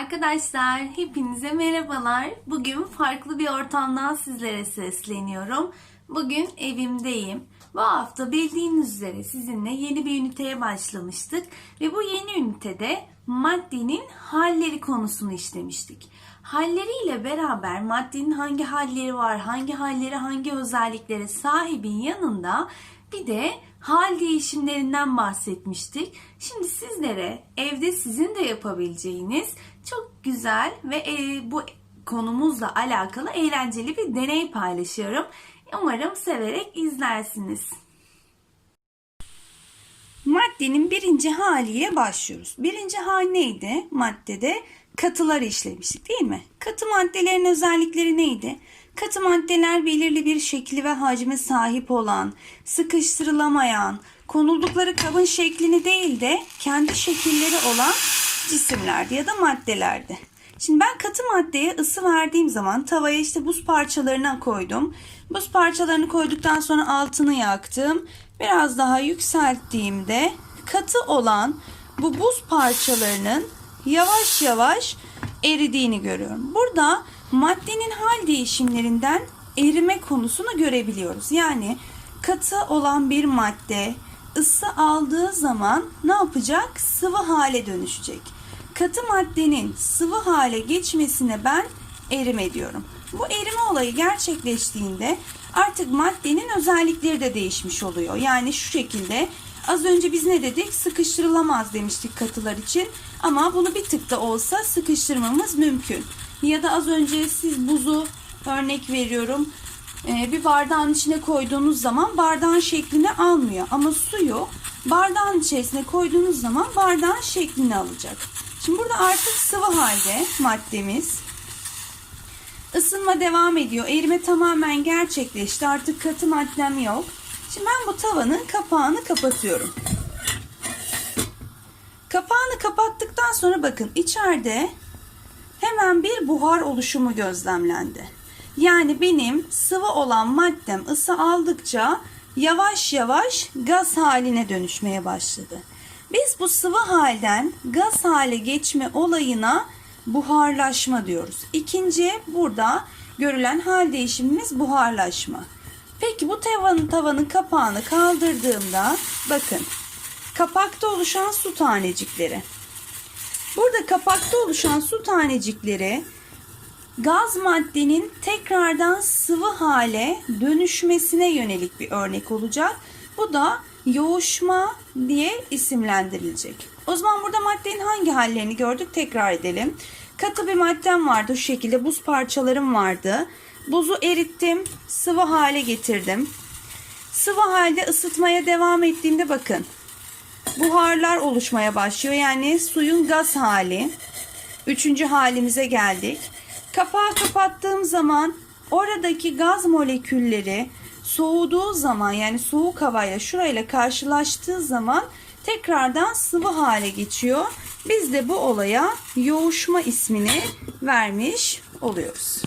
Arkadaşlar hepinize merhabalar. Bugün farklı bir ortamdan sizlere sesleniyorum. Bugün evimdeyim. Bu hafta bildiğiniz üzere sizinle yeni bir üniteye başlamıştık ve bu yeni ünitede maddenin halleri konusunu işlemiştik. Halleriyle beraber maddenin hangi halleri var, hangi halleri hangi özelliklere sahibin yanında bir de hal değişimlerinden bahsetmiştik. Şimdi sizlere evde sizin de yapabileceğiniz çok güzel ve e, bu konumuzla alakalı eğlenceli bir deney paylaşıyorum. Umarım severek izlersiniz. Maddenin birinci haliyle başlıyoruz. Birinci hal neydi? Maddede katılar işlemiştik değil mi? Katı maddelerin özellikleri neydi? Katı maddeler belirli bir şekli ve hacme sahip olan, sıkıştırılamayan, konuldukları kabın şeklini değil de kendi şekilleri olan cisimlerdi ya da maddelerdi. Şimdi ben katı maddeye ısı verdiğim zaman tavaya işte buz parçalarına koydum. Buz parçalarını koyduktan sonra altını yaktım. Biraz daha yükselttiğimde katı olan bu buz parçalarının yavaş yavaş eridiğini görüyorum. Burada maddenin hal değişimlerinden erime konusunu görebiliyoruz. Yani katı olan bir madde ısı aldığı zaman ne yapacak? Sıvı hale dönüşecek. Katı maddenin sıvı hale geçmesine ben erime diyorum. Bu erime olayı gerçekleştiğinde artık maddenin özellikleri de değişmiş oluyor. Yani şu şekilde az önce biz ne dedik? Sıkıştırılamaz demiştik katılar için. Ama bunu bir tık da olsa sıkıştırmamız mümkün. Ya da az önce siz buzu örnek veriyorum e, bir bardağın içine koyduğunuz zaman bardağın şeklini almıyor. Ama suyu bardağın içerisine koyduğunuz zaman bardağın şeklini alacak. Şimdi burada artık sıvı halde maddemiz. Isınma devam ediyor. Erime tamamen gerçekleşti. Artık katı maddem yok. Şimdi ben bu tavanın kapağını kapatıyorum. Kapağını kapattıktan sonra bakın içeride hemen bir buhar oluşumu gözlemlendi. Yani benim sıvı olan maddem ısı aldıkça yavaş yavaş gaz haline dönüşmeye başladı. Biz bu sıvı halden gaz hale geçme olayına buharlaşma diyoruz. İkinci burada görülen hal değişimimiz buharlaşma. Peki bu tavanın tavanın kapağını kaldırdığımda bakın kapakta oluşan su tanecikleri. Burada kapakta oluşan su tanecikleri gaz maddenin tekrardan sıvı hale dönüşmesine yönelik bir örnek olacak. Bu da yoğuşma diye isimlendirilecek. O zaman burada maddenin hangi hallerini gördük tekrar edelim. Katı bir maddem vardı şu şekilde buz parçalarım vardı. Buzu erittim, sıvı hale getirdim. Sıvı halde ısıtmaya devam ettiğimde bakın buharlar oluşmaya başlıyor. Yani suyun gaz hali. Üçüncü halimize geldik. Kapağı kapattığım zaman oradaki gaz molekülleri soğuduğu zaman yani soğuk havayla şurayla karşılaştığı zaman tekrardan sıvı hale geçiyor. Biz de bu olaya yoğuşma ismini vermiş oluyoruz.